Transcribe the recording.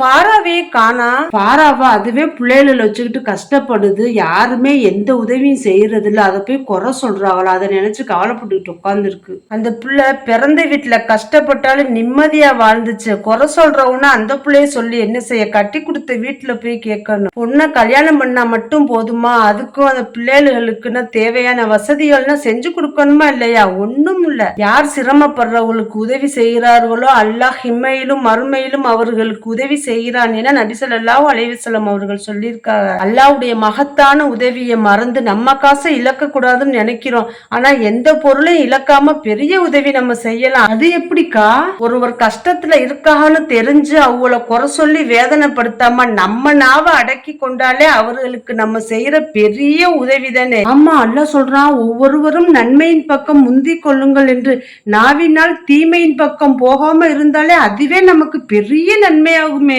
பாராவே காணா. பாராவா அதுவே பிள்ளைகளை வச்சுக்கிட்டு கஷ்டப்படுது. யாருமே எந்த உதவியும் செய்யறது இல்ல அதை போய் குறை சொல்றாங்களா அதை நினைச்சு கவலைப்பட்டுக்கிட்டு உட்காந்துருக்கு அந்த பிள்ளை பிறந்த வீட்டுல கஷ்டப்பட்டாலும் நிம்மதியா வாழ்ந்துச்சு. குறை சொல்றவனா அந்த பிள்ளைய சொல்லி என்ன செய்ய? கட்டி கொடுத்த வீட்டுல போய் கேட்கணும் பொண்ணை கல்யாணம் பண்ணா மட்டும் போதுமா? அதுக்கும் அந்த பிள்ளைகளுக்குன்னா தேவையான வசதிகள்னா செஞ்சு கொடுக்கணுமா இல்லையா? ஒண்ணும் இல்ல. யார் சிரமப்படுறவங்களுக்கு உதவி செய்கிறார்களோ அல்லாஹ் இம்மையிலும் மறுமையிலும் அவர்களுக்கு உதவி செய்கிறான் என நபிசல்லாஹு அலைவசலம் அவர்கள் சொல்லியிருக்காங்க. அல்லாவுடைய மகத்தான உதவியை மறந்து நம்ம காசை இழக்க கூடாதுன்னு நினைக்கிறோம். ஆனா எந்த பொருளையும் இழக்காம பெரிய உதவி நம்ம செய்யலாம். அது எப்படிக்கா? ஒருவர் கஷ்டத்துல இருக்கான்னு தெரிஞ்சு அவங்கள குறை சொல்லி வேதனைப்படுத்தாம நம்ம நாவ அடக்கி கொண்டாலே அவர்களுக்கு நம்ம செய்யற பெரிய உதவி தானே. ஆமா அல்ல சொல்றான் ஒவ்வொருவரும் நன்மையின் பக்கம் முந்தி கொள்ளுங்கள் என்று. நாவினால் தீமையின் பக்கம் போகாம இருந்தாலே அதுவே நமக்கு பெரிய நன்மையாகுமே.